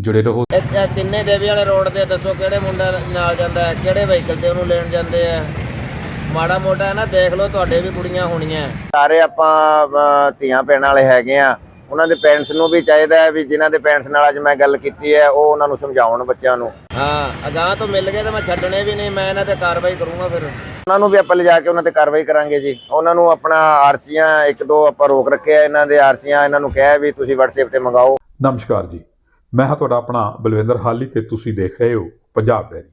ਜੁੜੇ ਰਹੋ। ਇਹ ਇਹ ਤਿੰਨੇ ਦੇਵੀ ਵਾਲੇ ਰੋਡ ਤੇ ਦੱਸੋ ਕਿਹੜੇ ਮੁੰਡਾ ਨਾਲ ਜਾਂਦਾ ਹੈ ਕਿਹੜੇ ਵਹੀਕਲ ਤੇ ਉਹਨੂੰ ਲੈਣ ਜਾਂਦੇ ਆ? ਮਾੜਾ ਮੋਟਾ ਹੈ ਨਾ ਦੇਖ ਲਓ ਤੁਹਾਡੇ ਵੀ ਕੁੜੀਆਂ ਹੋਣੀਆਂ। ਸਾਰੇ ਆਪਾਂ ਅਹ, ਧੀਆਂ ਭੈਣਾਂ ਵਾਲੇ ਹੈਗੇ ਆ। ਉਹਨਾਂ ਦੇ ਪੈਰੈਂਟਸ ਨੂੰ ਵੀ ਚਾਹੀਦਾ ਹੈ ਵੀ ਜਿਨ੍ਹਾਂ ਦੇ ਪੈਰੈਂਟਸ ਨਾਲ ਅੱਜ ਮੈਂ ਗੱਲ ਕੀਤੀ ਹੈ ਉਹ ਉਹਨਾਂ ਨੂੰ ਸਮਝਾਉਣ ਬੱਚਿਆਂ ਨੂੰ। ਹਾਂ ਅਗਾਹ ਤੋਂ ਮਿਲ ਗਏ ਤਾਂ ਮੈਂ ਛੱਡਣੇ ਵੀ ਨਹੀਂ ਮੈਂ ਇਹਨਾਂ ਤੇ ਕਾਰਵਾਈ ਕਰੂੰਗਾ ਫਿਰ। ਉਹਨਾਂ ਨੂੰ ਵੀ ਆਪਾਂ ਲਿਜਾ ਕੇ ਉਹਨਾਂ ਤੇ ਕਾਰਵਾਈ ਕਰਾਂਗੇ ਜੀ। ਉਹਨਾਂ ਨੂੰ ਆਪਣਾ ਆਰਸੀਆਂ ਇੱਕ ਦੋ ਆਪਾਂ ਰੋਕ ਰੱਖਿਆ ਇਹਨਾਂ ਦੇ ਆਰਸੀਆਂ ਇਹਨਾਂ ਨੂੰ ਕਿਹਾ ਵੀ ਤੁਸੀਂ WhatsApp ਤੇ ਮੰਗਾਓ। ਨਮਸਕਾਰ ਜੀ। ਮੈਂ ਹਾਂ ਤੁਹਾਡਾ ਆਪਣਾ ਬਲਵਿੰਦਰ ਹਾਲੀ ਤੇ ਤੁਸੀਂ ਦੇਖ ਰਹੇ ਹੋ ਪੰਜਾਬ ਡੈਰੀ।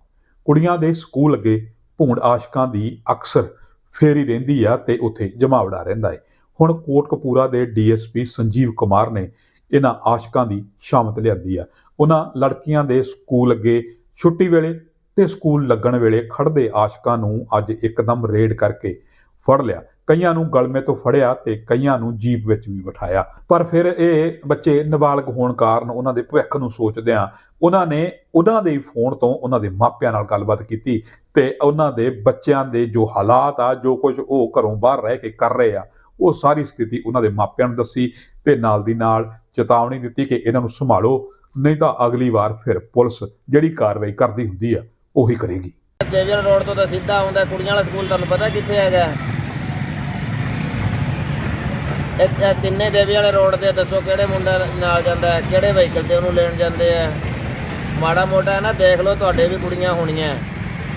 ਕੁੜੀਆਂ ਦੇ ਸਕੂਲ ਅੱਗੇ ਭੂੰਡ ਆਸ਼ਕਾਂ ਦੀ ਅਕਸਰ ਫੇਰੀ ਰਹਿੰਦੀ ਆ ਤੇ ਉੱਥੇ ਜਮਾਵੜਾ ਰਹਿੰਦਾ ਹੈ ਹੁਣ ਕੋਟਕਪੂਰਾ ਦੇ ਡੀਐਸਪੀ ਸੰਜੀਵ ਕੁਮਾਰ ਨੇ ਇਹਨਾਂ ਆਸ਼ਕਾਂ ਦੀ ਸ਼ਾਮਤ ਲਿਆਂਦੀ ਆ। ਉਹਨਾਂ ਲੜਕੀਆਂ ਦੇ ਸਕੂਲ ਅੱਗੇ ਛੁੱਟੀ ਵੇਲੇ ਤੇ ਸਕੂਲ ਲੱਗਣ ਵੇਲੇ ਖੜਦੇ ਆਸ਼ਕਾਂ ਨੂੰ ਅੱਜ ਇੱਕਦਮ ਰੇਡ ਕਰਕੇ ਫੜ ਲਿਆ। ਕਈਆਂ ਨੂੰ ਗਲਮੇ ਤੋਂ ਫੜਿਆ ਤੇ ਕਈਆਂ ਨੂੰ ਜੀਪ ਵਿੱਚ ਵੀ ਬਿਠਾਇਆ। ਪਰ ਫਿਰ ਇਹ ਬੱਚੇ ਨਾਬਾਲਗ ਹੋਣ ਕਾਰਨ ਉਹਨਾਂ ਦੇ ਭਵਿੱਖ ਨੂੰ ਸੋਚਦਿਆਂ ਉਹਨਾਂ ਨੇ ਉਹਨਾਂ ਦੇ ਫੋਨ ਤੋਂ ਉਹਨਾਂ ਦੇ ਮਾਪਿਆਂ ਨਾਲ ਗੱਲਬਾਤ ਕੀਤੀ ਤੇ ਉਹਨਾਂ ਦੇ ਬੱਚਿਆਂ ਦੇ ਜੋ ਹਾਲਾਤ ਆ, ਜੋ ਕੁਝ ਉਹ ਘਰੋਂ ਬਾਹਰ ਰਹਿ ਕੇ ਕਰ ਰਹੇ ਆ, ਉਹ ਸਾਰੀ ਸਥਿਤੀ ਉਹਨਾਂ ਦੇ ਮਾਪਿਆਂ ਨੂੰ ਦੱਸੀ ਤੇ ਨਾਲ ਦੀ ਨਾਲ ਚੇਤਾਵਨੀ ਦਿੱਤੀ ਕਿ ਇਹਨਾਂ ਨੂੰ ਸੰਭਾਲੋ, ਨਹੀਂ ਤਾਂ ਅਗਲੀ ਵਾਰ ਫਿਰ ਪੁਲਿਸ ਜਿਹੜੀ ਕਾਰਵਾਈ ਕਰਦੀ ਹੁੰਦੀ ਆ, ਉਹੀ ਕਰੇਗੀ। ਦੇਵੀਲ ਰੋਡ ਤੋਂ ਤਾਂ ਸਿੱਧਾ ਆਉਂਦਾ, ਕੁੜੀਆਂ ਵਾਲਾ ਸਕੂਲ ਤੁਹਾਨੂੰ ਪਤਾ ਕਿੱਥੇ ਹੈਗਾ? ਇਹ ਇਹ ਤਿੰਨੇ ਦੇਵੀ ਵਾਲੇ ਰੋਡ ਤੇ ਦੱਸੋ ਕਿਹੜੇ ਮੁੰਡਾ ਨਾਲ ਜਾਂਦਾ ਹੈ ਕਿਹੜੇ ਵਹੀਕਲ ਤੇ ਉਹਨੂੰ ਲੈਣ ਜਾਂਦੇ ਆ ਮਾੜਾ ਮੋਟਾ ਹੈ ਨਾ ਦੇਖ ਲਓ ਤੁਹਾਡੇ ਵੀ ਕੁੜੀਆਂ ਹੋਣੀਆਂ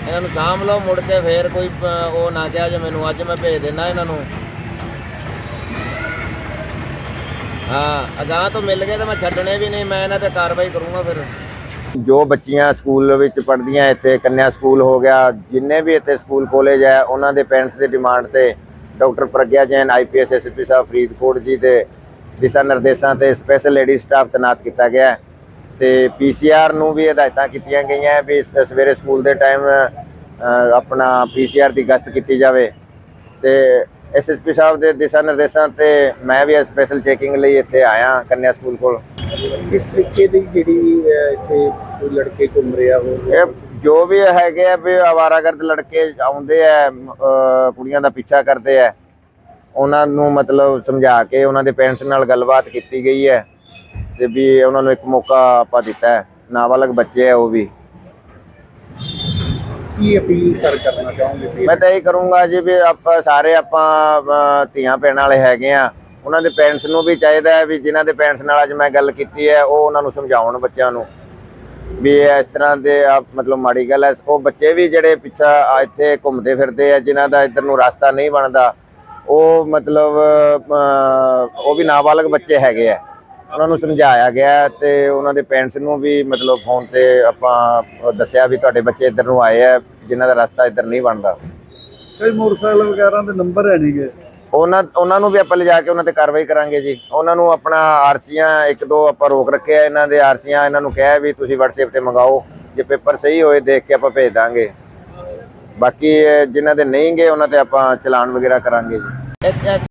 ਇਹਨਾਂ ਨੂੰ ਸਾਂਭ ਲਓ ਮੁੜ ਕੇ ਫੇਰ ਕੋਈ ਅਹ, ਉਹ ਨਾ ਕਿਹਾ ਜੇ ਮੈਨੂੰ ਅੱਜ ਮੈਂ ਭੇਜ ਦੇਣਾ ਇਹਨਾਂ ਨੂੰ। ਹਾਂ ਅਗਾਹ ਤੋਂ ਮਿਲ ਗਏ ਤਾਂ ਮੈਂ ਛੱਡਣੇ ਵੀ ਨਹੀਂ ਮੈਂ ਇਹਨਾਂ ਤੇ ਕਾਰਵਾਈ ਕਰੂੰਗਾ ਫਿਰ। ਜੋ ਬੱਚੀਆਂ ਸਕੂਲ ਵਿੱਚ ਪੜ੍ਹਦੀਆਂ ਇੱਥੇ ਕੰਨਿਆ ਸਕੂਲ ਹੋ ਗਿਆ ਜਿੰਨੇ ਵੀ ਇੱਥੇ ਸਕੂਲ ਕਾਲਜ ਹੈ ਉਹਨਾਂ ਦੇ ਪੇਰੈਂਟਸ ਦੇ ਡਿਮਾਂਡ ਤੇ doctor Pragya Jain IPS SP sahib Faridkot ji ਦੇ ਦਿਸ਼ਾ ਨਿਰਦੇਸ਼ਾਂ ਤੇ ਸਪੈਸ਼ਲ ਲੇਡੀ ਸਟਾਫ ਤੈਨਾਤ ਕੀਤਾ ਗਿਆ ਹੈ। ਤੇ ਪੀਸੀਆਰ ਨੂੰ ਵੀ ਹਦਾਇਤਾਂ ਕੀਤੀਆਂ ਗਈਆਂ ਵੀ ਸਵੇਰੇ ਸਕੂਲ ਦੇ ਟਾਈਮ ਆਪਣਾ ਪੀਸੀਆਰ ਦੀ ਗਸ਼ਤ ਕੀਤੀ ਜਾਵੇ। ਤੇ ਐਸਐਸਪੀ ਸਾਹਿਬ ਦੇ ਦਿਸ਼ਾ ਨਿਰਦੇਸ਼ਾਂ ਤੇ ਮੈਂ ਵੀ ਸਪੈਸ਼ਲ ਚੈਕਿੰਗ ਲਈ ਇੱਥੇ ਆਇਆ ਕੰਨਿਆ ਸਕੂਲ ਕੋਲ। ਕਿਸ ਤਰੀਕੇ ਦੀ ਜਿਹੜੀ ਇੱਥੇ ਕੋਈ ਲੜਕੇ ਘੁੰਮ ਰਿਹਾ ਹੋ ਜੋ ਵੀ ਹੈਗੇ ਆ ਵੀ ਆਵਾਰਾਗਰਦ ਲੜਕੇ ਆਉਂਦੇ ਆ ਕੁੜੀਆਂ ਦਾ ਪਿੱਛਾ ਕਰਦੇ ਆ ਉਹਨਾਂ ਨੂੰ ਮਤਲਬ ਸਮਝਾ ਕੇ ਉਹਨਾਂ ਦੇ ਪੇਰੈਂਟਸ ਨਾਲ ਗੱਲਬਾਤ ਕੀਤੀ ਗਈ ਹੈ ਤੇ ਵੀ ਉਹਨਾਂ ਨੂੰ ਇੱਕ ਮੌਕਾ ਆਪਾਂ ਦਿੱਤਾ ਹੈ ਨਾਬਾਲਗ ਬੱਚੇ ਆ ਉਹ ਵੀ। ਕੀ ਅਪੀਲ ਸਰ ਕਰਨਾ ਚਾਹੋਗੇ ਮੈਂ ਤਾਂ ਇਹ ਕਰੂੰਗਾ ਜੀ ਵੀ ਆਪਾਂ ਸਾਰੇ ਆਪਾਂ ਧੀਆਂ ਭੈਣਾਂ ਵਾਲੇ ਹੈਗੇ ਆ ਉਹਨਾਂ ਦੇ ਪੇਰੈਂਟਸ ਨੂੰ ਵੀ ਚਾਹੀਦਾ ਹੈ ਵੀ ਜਿਨ੍ਹਾਂ ਦੇ ਪੇਰੈਂਟਸ ਨਾਲ ਅੱਜ ਮੈਂ ਗੱਲ ਕੀਤੀ ਹੈ ਉਹ ਉਹਨਾਂ ਨੂੰ ਸਮਝਾਉਣ ਬੱਚਿਆਂ ਨੂੰ। ਵੀ ਇਸ ਤਰ੍ਹਾਂ ਦੇ ਆ, ਮਤਲਬ ਮਾੜੀ ਗੱਲ ਹੈ। ਉਹ ਬੱਚੇ ਵੀ ਜਿਹੜੇ ਪਿੱਛਾ ਇੱਥੇ ਘੁੰਮਦੇ ਫਿਰਦੇ ਆ, ਜਿਨ੍ਹਾਂ ਦਾ ਇੱਧਰ ਨੂੰ ਰਸਤਾ ਨਹੀਂ ਬਣਦਾ, ਉਹ ਮਤਲਬ ਉਹ ਵੀ ਨਾਬਾਲਗ ਬੱਚੇ ਹੈਗੇ ਆ। ਉਹਨਾਂ ਨੂੰ ਸਮਝਾਇਆ ਗਿਆ ਤੇ ਉਹਨਾਂ ਦੇ ਪੇਰੈਂਟਸ ਨੂੰ ਵੀ ਮਤਲਬ ਫੋਨ ਤੇ ਆਪਾਂ ਦੱਸਿਆ ਵੀ ਤੁਹਾਡੇ ਬੱਚੇ ਇੱਧਰ ਨੂੰ ਆਏ ਆ, ਜਿਨ੍ਹਾਂ ਦਾ ਰਸਤਾ ਇੱਧਰ ਨਹੀਂ ਬਣਦਾ। ਕਈ ਮੋਟਰਸਾਈਕਲ ਵਗੈਰਾ ਦੇ ਨੰਬਰ ਹੈ ਨਹੀਂਗੇ ਉਹਨਾਂ ਉਹਨਾਂ ਨੂੰ ਵੀ ਆਪਾਂ ਲਿਜਾ ਕੇ ਉਹਨਾਂ ਤੇ ਕਾਰਵਾਈ ਕਰਾਂਗੇ ਜੀ। ਉਹਨਾਂ ਨੂੰ ਆਪਣਾ ਆਰਸੀਆਂ ਇੱਕ ਦੋ ਆਪਾਂ ਰੋਕ ਰੱਖਿਆ ਇਹਨਾਂ ਦੇ ਆਰਸੀਆਂ ਇਹਨਾਂ ਨੂੰ ਕਿਹਾ ਵੀ ਤੁਸੀਂ WhatsApp ਤੇ ਮੰਗਾਓ। ਜੇ ਪੇਪਰ ਸਹੀ ਹੋਏ ਦੇਖ ਕੇ ਆਪਾਂ ਭੇਜ ਦਾਂਗੇ। ਬਾਕੀ ਅਹ, ਜਿਨ੍ਹਾਂ ਦੇ ਨਹੀਂ ਗਏ ਉਹਨਾਂ ਤੇ ਆਪਾਂ ਚਲਾਨ ਵਗੈਰਾ ਕਰਾਂਗੇ ਜੀ।